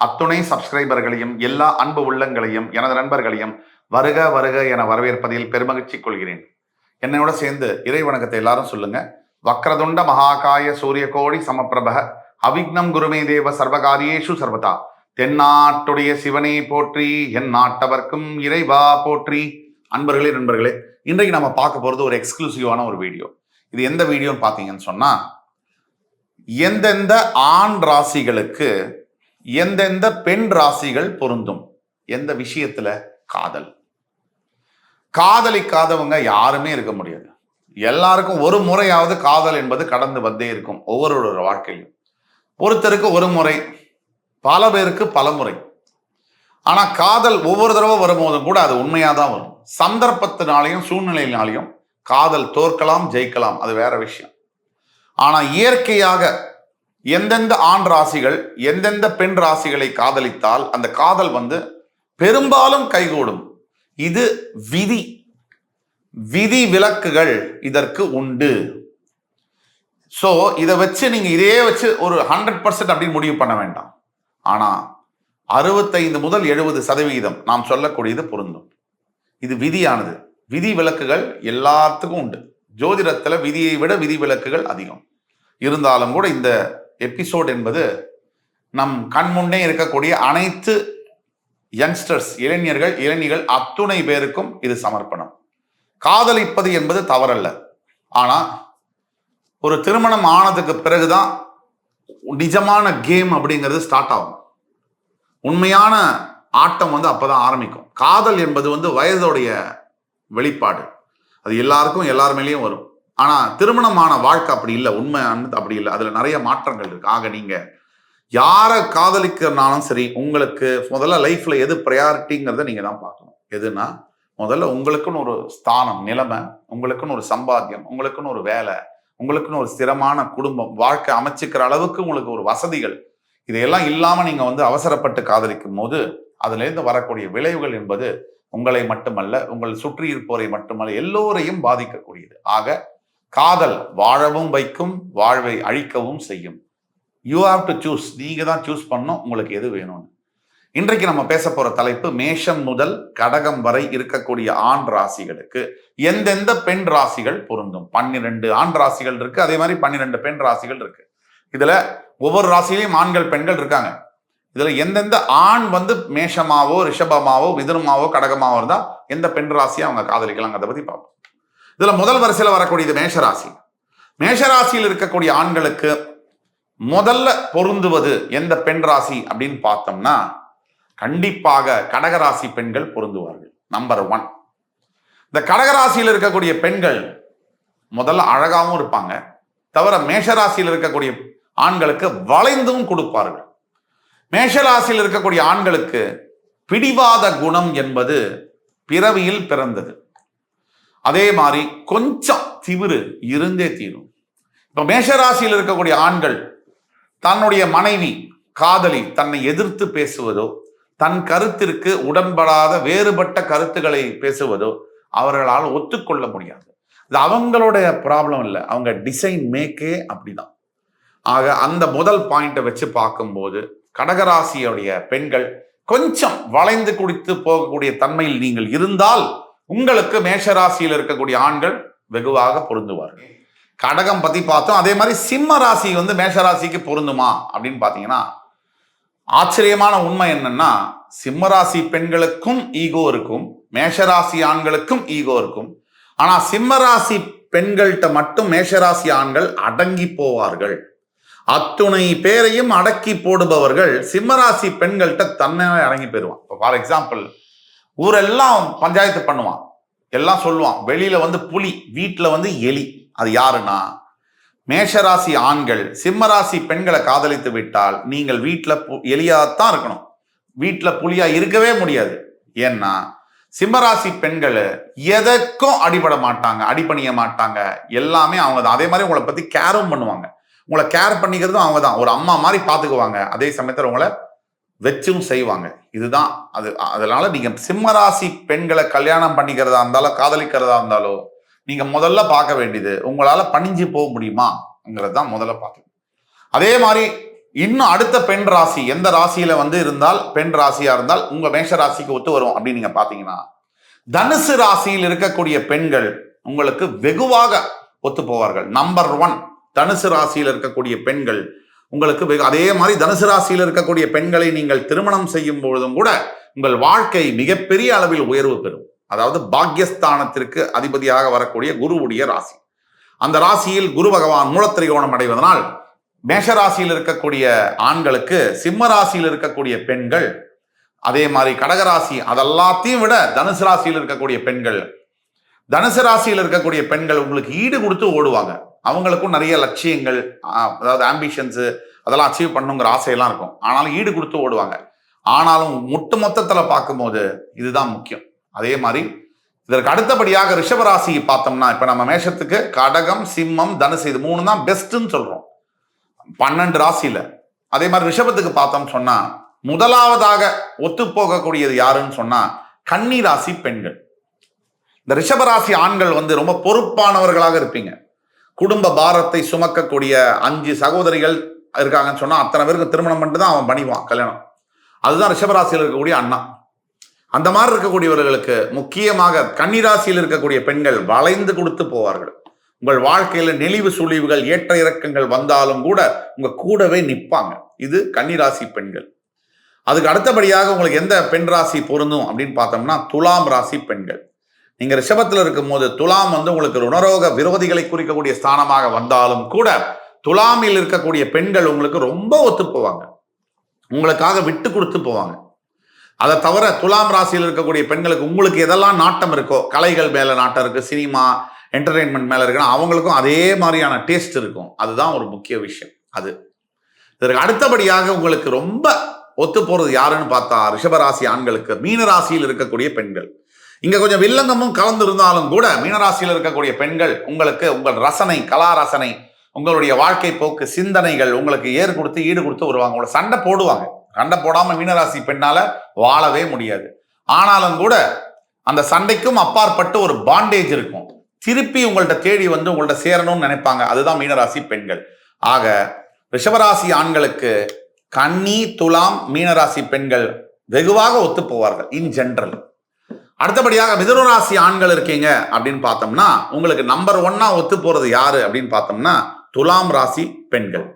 அத்துணை சப்ஸ்கிரைபர்களையும் எல்லா அன்பு உள்ளங்களையும் எனது நண்பர்களையும் வருக வருக என வரவேற்பதில் பெருமகிழ்ச்சி கொள்கிறேன். என்னையோட சேர்ந்து இறை வணக்கத்தை எல்லாரும் சொல்லுங்க. வக்ரதுண்ட மகாகாய சூரிய கோடி சமப்பிரப அவிக்னம் குருமே தேவ சர்வகாரியேஷு சர்வதா. தென்னாட்டுடைய சிவனை போற்றி என் நாட்டவர்க்கும் இறைவா போற்றி. அன்பர்களே நண்பர்களே இன்றைக்கு நம்ம பார்க்க போறது ஒரு எக்ஸ்க்ளூசிவான ஒரு வீடியோ இது எந்த வீடியோன்னு பார்த்தீங்கன்னு சொன்னா எந்தெந்த ஆண் ராசிகளுக்கு எந்தெந்த பெண் ராசிகள் பொருந்தும்? எந்த விஷயத்துல? காதல். காதலிக்காதவங்க யாருமே இருக்க முடியாது. எல்லாருக்கும் ஒரு முறையாவது காதல் என்பது கடந்து வந்தே இருக்கும் ஒவ்வொருவரோட வாழ்க்கையிலும். ஒருத்தருக்கு ஒரு முறை பல பேருக்கு பல முறை. ஆனா காதல் ஒவ்வொரு தடவை வரும்போதும் கூட அது உண்மையா தான் வரும். சந்தர்ப்பத்தினாலையும் சூழ்நிலையினாலையும் காதல் தோற்கலாம் ஜெயிக்கலாம் அது வேற விஷயம். ஆனா இயற்கையாக எந்தெந்த ஆண் ராசிகள் எந்தெந்த பெண் ராசிகளை காதலித்தால் அந்த காதல் வந்து பெரும்பாலும் கைகூடும். இது விதி. விதி விலக்குகள் இதற்கு உண்டு. ஸோ இதை வச்சு நீங்க இதே வச்சு ஒரு ஹண்ட்ரட் பர்சன்ட் அப்படின்னு முடிவு பண்ண வேண்டாம். ஆனா அறுபத்தைந்து முதல் எழுபது சதவீதம் நாம் சொல்லக்கூடியது பொருந்தும். இது விதியானது. விதி விலக்குகள் எல்லாத்துக்கும் உண்டு. ஜோதிடத்துல விதியை விட விதி விலக்குகள் அதிகம். இருந்தாலும் கூட இந்த எபிசோட் என்பது நம் கண் முன்னே இருக்கக்கூடிய அனைத்து யங்ஸ்டர்ஸ் இளைஞர்கள் இளைஞர்கள் அத்துணை பேருக்கும் இது சமர்ப்பணம். காதலிப்பது என்பது தவறல்ல. ஆனா ஒரு திருமணம் ஆனதுக்கு பிறகுதான் நிஜமான கேம் அப்படிங்கிறது ஸ்டார்ட் ஆகும். உண்மையான ஆட்டம் வந்து அப்பதான் ஆரம்பிக்கும். காதல் என்பது வந்து வயதோடைய வெளிப்பாடு. அது எல்லாருக்கும் எல்லார் மேலேயும் வரும். ஆனால் திருமணமான வாழ்க்கை அப்படி இல்லை உண்மையானது அப்படி இல்லை. அதில் நிறைய மாற்றங்கள் இருக்கு. ஆக நீங்கள் யாரை காதலிக்கிறனாலும் சரி உங்களுக்கு முதல்ல லைஃப்பில் எது ப்ரையாரிட்டிங்கிறத நீங்கள் தான் பார்க்கணும். எதுனா முதல்ல உங்களுக்குன்னு ஒரு ஸ்தானம் நிலைமை உங்களுக்குன்னு ஒரு சம்பாத்தியம் உங்களுக்குன்னு ஒரு வேலை உங்களுக்குன்னு ஒரு ஸ்திரமான குடும்பம் வாழ்க்கை அமைச்சுக்கிற அளவுக்கு உங்களுக்கு ஒரு வசதிகள். இதையெல்லாம் இல்லாமல் நீங்கள் வந்து அவசரப்பட்டு காதலிக்கும் போது அதுலேருந்து வரக்கூடிய விளைவுகள் என்பது உங்களை மட்டுமல்ல உங்கள் சுற்றி இருப்போரை மட்டுமல்ல எல்லோரையும் பாதிக்கக்கூடியது. ஆக காதல் வாழவும் வைக்கும் வாழ்வை அழிக்கவும் செய்யும். யூ ஹாவ் டு சூஸ் நீங்க தான் சூஸ் பண்ணணும். உங்களுக்கு எது வேணும்னு. இன்றைக்கு நம்ம பேச போற தலைப்பு மேஷம் முதல் கடகம் வரை இருக்கக்கூடிய ஆண் ராசிகளுக்கு எந்தெந்த பெண் ராசிகள் பொருந்தும்? பன்னிரெண்டு ஆண் ராசிகள் இருக்கு. அதே மாதிரி பன்னிரெண்டு பெண் ராசிகள் இருக்கு. இதுல ஒவ்வொரு ராசியிலையும் ஆண்கள் பெண்கள் இருக்காங்க. இதுல எந்தெந்த ஆண் வந்து மேஷமாவோ ரிஷபமாவோ மிதுனமாவோ கடகமாவோ இருந்தா எந்த பெண் ராசியை அவங்க காதலிக்கலாங்கிறத பத்தி பார்ப்போம். இதுல முதல் வரிசையில் வரக்கூடியது மேஷராசி. மேஷராசியில் இருக்கக்கூடிய ஆண்களுக்கு முதல்ல பொருந்துவது எந்த பெண் ராசி அப்படின்னு பார்த்தோம்னா கண்டிப்பாக கடகராசி பெண்கள் பொருந்துவார்கள். நம்பர் ஒன் இந்த கடகராசியில் இருக்கக்கூடிய பெண்கள் முதல்ல அழகாகவும் இருப்பாங்க. தவிர மேஷராசியில் இருக்கக்கூடிய ஆண்களுக்கு வளைந்தும் கொடுப்பார்கள். மேஷராசியில் இருக்கக்கூடிய ஆண்களுக்கு பிடிவாத குணம் என்பது பிறவியில் பிறந்தது. அதே மாதிரி கொஞ்சம் திமிரு இருந்தே தீரும். இப்ப மேஷராசியில் இருக்கக்கூடிய ஆண்கள் தன்னுடைய மனைவி காதலி தன்னை எதிர்த்து பேசுவதோ தன் கருத்திற்கு உடன்படாத வேறுபட்ட கருத்துக்களை பேசுவதோ அவர்களால் ஒத்துக்கொள்ள முடியாது. இது அவங்களுடைய ப்ராப்ளம் இல்லை. அவங்க டிசைன் மேக்கே அப்படிதான். ஆக அந்த முதல் பாயிண்ட்டை வச்சு பார்க்கும்போது கடகராசியுடைய பெண்கள் கொஞ்சம் வளைந்து குடித்து போகக்கூடிய தன்மையில் நீங்கள் இருந்தால் உங்களுக்கு மேஷராசியில் இருக்கக்கூடிய ஆண்கள் வெகுவாக பொருந்துவார்கள். கடகம் பத்தி பார்த்தோம். அதே மாதிரி சிம்ம ராசி வந்து மேஷராசிக்கு பொருந்துமா அப்படின்னு பாத்தீங்கன்னா ஆச்சரியமான உண்மை என்னன்னா சிம்மராசி பெண்களுக்கும் ஈகோ இருக்கும். மேஷராசி ஆண்களுக்கும் ஈகோ இருக்கும். ஆனா சிம்மராசி பெண்கள்கிட்ட மட்டும் மேஷராசி ஆண்கள் அடங்கி போவார்கள். அத்துணை பேரையும் அடக்கி போடுபவர்கள் சிம்மராசி பெண்கள்கிட்ட தன்மையாக அடங்கி போயிடுவான் இப்போ ஃபார் எக்ஸாம்பிள் ஊரெல்லாம் பஞ்சாயத்து பண்ணுவான். எல்லாம் சொல்லுவான் வெளியில வந்து புலி வீட்டில் வந்து எலி. அது யாருன்னா? மேஷராசி ஆண்கள் சிம்மராசி பெண்களை காதலித்து விட்டால் நீங்கள் வீட்டில் எலியாகத்தான் இருக்கணும். வீட்டில் புலியா இருக்கவே முடியாது. ஏன்னா சிம்மராசி பெண்கள் எதற்கும் அடிபட மாட்டாங்க அடிபணிய மாட்டாங்க. எல்லாமே அவங்க தான். அதே மாதிரி உங்களை பத்தி கேரும் பண்ணுவாங்க. உங்களை கேர் பண்ணிக்கிறதும் அவங்க தான். ஒரு அம்மா மாதிரி பார்த்துக்குவாங்க. அதே சமயத்தில் உங்களை வச்சும் செய்வாங்க. இதுதான் அது. அதனால நீங்க சிம்மராசி பெண்களை கல்யாணம் பண்ணிக்கிறதா இருந்தாலும் காதலிக்கிறதா இருந்தாலும் நீங்க முதல்ல பார்க்க வேண்டியது உங்களால பணிஞ்சு போக முடியுமாங்கிறது தான் முதல்ல பார்க்கணும். அதே மாதிரி இன்னும் அடுத்த பெண் ராசி எந்த ராசியில வந்து இருந்தால் பெண் ராசியா இருந்தால் உங்க மேஷ ராசிக்கு ஒத்து வரும் அப்படின்னு நீங்க பாத்தீங்கன்னா தனுசு ராசியில் இருக்கக்கூடிய பெண்கள் உங்களுக்கு வெகுவாக ஒத்து போவார்கள். நம்பர் ஒன் தனுசு ராசியில் இருக்கக்கூடிய பெண்கள் உங்களுக்கு வெகு அதே மாதிரி தனுசு ராசியில் இருக்கக்கூடிய பெண்களை நீங்கள் திருமணம் செய்யும் பொழுதும் கூட உங்கள் வாழ்க்கை மிகப்பெரிய அளவில் உயர்வு பெறும். அதாவது பாக்யஸ்தானத்திற்கு அதிபதியாக வரக்கூடிய குருவுடைய ராசி. அந்த ராசியில் குரு பகவான் மூலத்திரிகோணம் அடைவதனால் மேஷ ராசியில் இருக்கக்கூடிய ஆண்களுக்கு சிம்ம ராசியில் இருக்கக்கூடிய பெண்கள் அதே மாதிரி கடகராசி அதெல்லாத்தையும் விட தனுசு ராசியில் இருக்கக்கூடிய பெண்கள் தனுசு ராசியில் இருக்கக்கூடிய பெண்கள் உங்களுக்கு ஈடு கொடுத்து ஓடுவாங்க. அவங்களுக்கும் நிறைய லட்சியங்கள் அதாவது ஆம்பிஷன்ஸு அதெல்லாம் அச்சீவ் பண்ணுங்கிற ஆசையெல்லாம் இருக்கும். ஆனாலும் ஈடு கொடுத்து ஓடுவாங்க. ஆனாலும் முட்டு மொத்தத்தில் பார்க்கும்போது இதுதான் முக்கியம். அதே மாதிரி இதற்கு அடுத்தபடியாக ரிஷபராசி பார்த்தோம்னா இப்போ நம்ம மேஷத்துக்கு கடகம் சிம்மம் தனுசு இது மூணு தான் பெஸ்ட்டுன்னு சொல்கிறோம் பன்னெண்டு ராசியில். அதே மாதிரி ரிஷபத்துக்கு பார்த்தோம் சொன்னால் முதலாவதாக ஒத்து போகக்கூடியது யாருன்னு சொன்னால் கன்னி ராசி பெண்கள். இந்த ரிஷபராசி ஆண்கள் வந்து ரொம்ப பொறுப்பானவர்களாக இருப்பீங்க. குடும்ப பாரத்தை சுமக்கக்கூடிய அஞ்சு சகோதரிகள் இருக்காங்கன்னு சொன்னா அத்தனை பேருக்கு திருமணம் பண்ணிட்டு தான் அவன் பண்ணிவான் கல்யாணம். அதுதான் ரிஷபராசியில் இருக்கக்கூடிய அண்ணா. அந்த மாதிரி இருக்கக்கூடியவர்களுக்கு முக்கியமாக கன்னிராசியில் இருக்கக்கூடிய பெண்கள் வளைந்து கொடுத்து போவார்கள். உங்கள் வாழ்க்கையில நெளிவு சுழிவுகள் ஏற்ற இறக்கங்கள் வந்தாலும் கூட உங்க கூடவே நிற்பாங்க இது கன்னிராசி பெண்கள். அதுக்கு அடுத்தபடியாக உங்களுக்கு எந்த பெண் ராசி பொருந்தும் அப்படின்னு பார்த்தோம்னா துலாம் ராசி பெண்கள். நீங்க ரிஷபத்தில் இருக்கும்போது துலாம் வந்து உங்களுக்கு ருணரோக விரோதிகளை குறிக்கக்கூடிய ஸ்தானமாக வந்தாலும் கூட துலாமில் இருக்கக்கூடிய பெண்கள் உங்களுக்கு ரொம்ப ஒத்து போவாங்க. உங்களுக்காக விட்டு கொடுத்து போவாங்க. அதை தவிர துலாம் ராசியில் இருக்கக்கூடிய பெண்களுக்கு உங்களுக்கு எதெல்லாம் நாட்டம் இருக்கோ கலைகள் மேல நாட்டம் இருக்கு சினிமா என்டர்டெயின்மெண்ட் மேல இருக்குன்னா அவங்களுக்கும் அதே மாதிரியான டேஸ்ட் இருக்கும். அதுதான் ஒரு முக்கிய விஷயம். அது. இதற்கு அடுத்தபடியாக உங்களுக்கு ரொம்ப ஒத்து போறது யாருன்னு பார்த்தா ரிஷபராசி ஆண்களுக்கு மீன ராசியில் இருக்கக்கூடிய பெண்கள். இங்க கொஞ்சம் வில்லங்கமும் கலந்து இருந்தாலும் கூட மீனராசியில் இருக்கக்கூடிய பெண்கள் உங்களுக்கு உங்கள் ரசனை கலா ரசனை உங்களுடைய வாழ்க்கை போக்கு சிந்தனைகள் உங்களுக்கு ஏறு கொடுத்து ஈடு கொடுத்து வருவாங்க. உங்களை சண்டை போடுவாங்க. சண்டை போடாம மீனராசி பெண்ணால வாழவே முடியாது. ஆனாலும் கூட அந்த சண்டைக்கும் அப்பாற்பட்டு ஒரு பாண்டேஜ் இருக்கும். திருப்பி உங்கள்ட்ட தேடி வந்து உங்கள்ட்ட சேரணும்னு நினைப்பாங்க. அதுதான் மீனராசி பெண்கள். ஆக ரிஷபராசி ஆண்களுக்கு கன்னி துலாம் மீனராசி பெண்கள் வெகுவாக ஒத்து போவார்கள் இன் ஜென்ரல் அடுத்தபடியாக மிதுனராசி ஆண்கள் இருக்கீங்க அப்படின்னு பார்த்தோம்னா உங்களுக்கு நம்பர் ஒன்னா ஒத்து போறது யாரு அப்படின்னு பார்த்தோம்னா துலாம் ராசி பெண்கள்.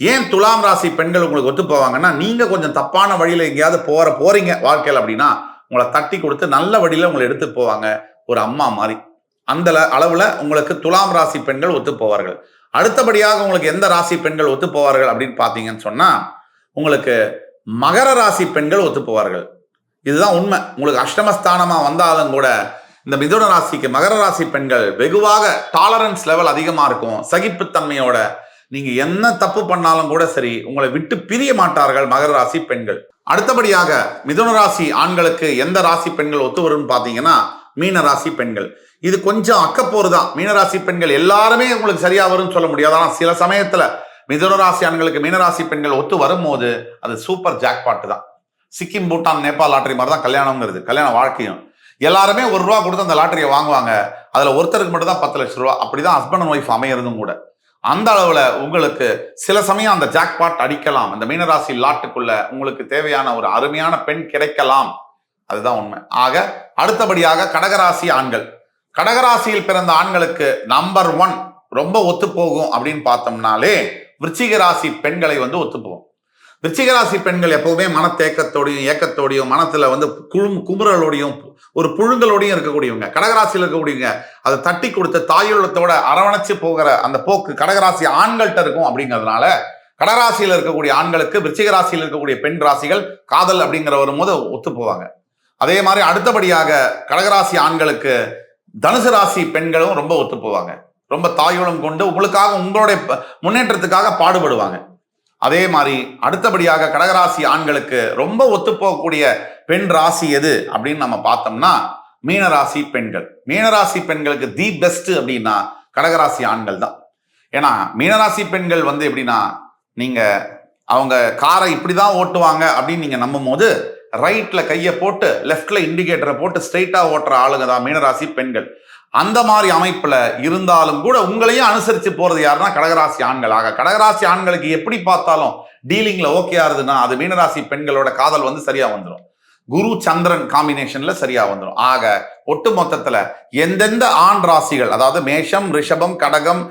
ஏன் துலாம் ராசி பெண்கள் உங்களுக்கு ஒத்து போவாங்கன்னா நீங்க கொஞ்சம் தப்பான வழியில எங்கேயாவது போற போறீங்க வாழ்க்கையில் அப்படின்னா உங்களை தட்டி கொடுத்து நல்ல வழியில உங்களை எடுத்து போவாங்க ஒரு அம்மா மாதிரி. அந்த அளவுல உங்களுக்கு துலாம் ராசி பெண்கள் ஒத்து போவார்கள். அடுத்தபடியாக உங்களுக்கு எந்த ராசி பெண்கள் ஒத்து போவார்கள் அப்படின்னு பார்த்தீங்கன்னு சொன்னா உங்களுக்கு மகர ராசி பெண்கள் ஒத்து போவார்கள். இதுதான் உண்மை. உங்களுக்கு அஷ்டமஸ்தானமாக வந்தாலும் கூட இந்த மிதுன ராசிக்கு மகர ராசி பெண்கள் வெகுவாக டாலரன்ஸ் லெவல் அதிகமாக இருக்கும். சகிப்புத்தன்மையோட நீங்கள் என்ன தப்பு பண்ணாலும் கூட சரி உங்களை விட்டு பிரிய மாட்டார்கள் மகர ராசி பெண்கள். அடுத்தபடியாக மிதுன ராசி ஆண்களுக்கு எந்த ராசி பெண்கள் ஒத்து வரும்னு பார்த்தீங்கன்னா மீன ராசி பெண்கள். இது கொஞ்சம் அக்கப்போர் தான். மீனராசி பெண்கள் எல்லாருமே உங்களுக்கு சரியாக வரும்னு சொல்ல முடியாது. ஆனால் சில சமயத்தில் மிதுன ராசி ஆண்களுக்கு மீனராசி பெண்கள் ஒத்து வரும்போது அது சூப்பர் ஜாக்பாட்டு தான். சிக்கிம் பூட்டான் நேபாள் லாட்டரி மாதிரி தான் கல்யாணம்ங்கிறது. கல்யாண வாழ்க்கையும். எல்லாருமே ஒரு ரூபா கொடுத்து அந்த லாட்டரியை வாங்குவாங்க. அதில் ஒருத்தருக்கு மட்டும் தான் பத்து லட்சம் ரூபா. அப்படிதான் ஹஸ்பண்ட் அண்ட் ஒய்ஃப் அமையிறதும் கூட. அந்த அளவில் உங்களுக்கு சில சமயம் அந்த ஜாக்பாட் அடிக்கலாம். அந்த மீனராசி லாட்டுக்குள்ள உங்களுக்கு தேவையான ஒரு அருமையான பெண் கிடைக்கலாம். அதுதான் உண்மை. ஆக அடுத்தபடியாக கடகராசி ஆண்கள். கடகராசியில் பிறந்த ஆண்களுக்கு நம்பர் ஒன் ரொம்ப ஒத்து போகும் அப்படின்னு பார்த்தோம்னாலே விருச்சிக ராசி பெண்களை வந்து ஒத்து போகும் விருச்சிகராசி பெண்கள் எப்பவுமே மனத்தேக்கத்தோடையும் ஏக்கத்தோடையும் மனத்துல வந்து குழும் குமுறலோடையும் ஒரு புழுங்கலோடையும் இருக்கக்கூடியவங்க. கடகராசியில் இருக்கக்கூடியவங்க. அதை தட்டி கொடுத்த தாயுள்ளத்தோட அரவணைச்சு போகிற அந்த போக்கு கடகராசி ஆண்கள்கிட்ட இருக்கும் அப்படிங்கிறதுனால கடகராசியில் இருக்கக்கூடிய ஆண்களுக்கு விருச்சிகராசியில் இருக்கக்கூடிய பெண் ராசிகள் காதல் அப்படிங்கிற வரும்போது ஒத்து போவாங்க. அதே மாதிரி அடுத்தபடியாக கடகராசி ஆண்களுக்கு தனுசு ராசி பெண்களும் ரொம்ப ஒத்து போவாங்க. ரொம்ப தாயுளம் கொண்டு உங்களுக்காக உங்களுடைய ப- முன்னேற்றத்துக்காக பாடுபடுவாங்க. அதே மாதிரி அடுத்தபடியாக கடகராசி ஆண்களுக்கு ரொம்ப ஒத்துப்போகக்கூடிய பெண் ராசி எது அப்படின்னு நம்ம பார்த்தோம்னா மீனராசி பெண்கள். மீனராசி பெண்களுக்கு தி பெஸ்ட் அப்படின்னா கடகராசி ஆண்கள் தான். ஏன்னா மீனராசி பெண்கள் வந்து எப்படின்னா நீங்க அவங்க காரை இப்படி தான் ஓட்டுவாங்க அப்படின்னு நீங்க நம்பும் போது ரைட்ல கையை போட்டு லெஃப்ட்ல இண்டிகேட்டரை போட்டு ஸ்ட்ரைட்டா ஓட்டுற ஆளுங்க தான் மீனராசி பெண்கள். அந்த மாதிரி அமைப்புல இருந்தாலும் கூட உங்களையும் அனுசரிச்சு போறது யாருன்னா கடகராசி ஆண்கள் ஆக கடகராசி ஆண்களுக்கு எப்படி பார்த்தாலும் டீலிங்ல ஓகே ஆகுதுன்னா அது மீனராசி பெண்களோட காதல் வந்து சரியா வந்துடும் குரு சந்திரன் காம்பினேஷன்ல சரியா வந்துடும் ஆக ஒட்டு மொத்தத்துல எந்தெந்த ஆண் ராசிகள் அதாவது மேஷம் ரிஷபம் கடகம்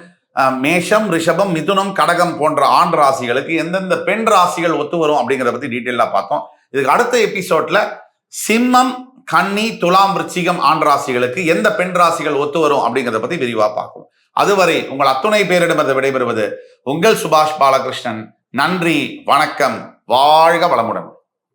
மேஷம் ரிஷபம் மிதுனம் கடகம் போன்ற ஆண் ராசிகளுக்கு எந்தெந்த பெண் ராசிகள் ஒத்து வரும் அப்படிங்கிறத பத்தி டீட்டெயிலாக பார்த்தோம். இதுக்கு அடுத்த எபிசோட்ல சிம்மம் கன்னி துலாம் ரிச்சிகம் ஆண் ராசிகளுக்கு எந்த பெண் ராசிகள் ஒத்து வரும் அப்படிங்கிறத பத்தி விரிவா பார்க்கும் அதுவரை உங்கள் அத்துணை பேரிடமிருந்து விடைபெறுவது உங்கள் சுபாஷ் பாலகிருஷ்ணன். நன்றி வணக்கம் வாழ்க வளமுடன்.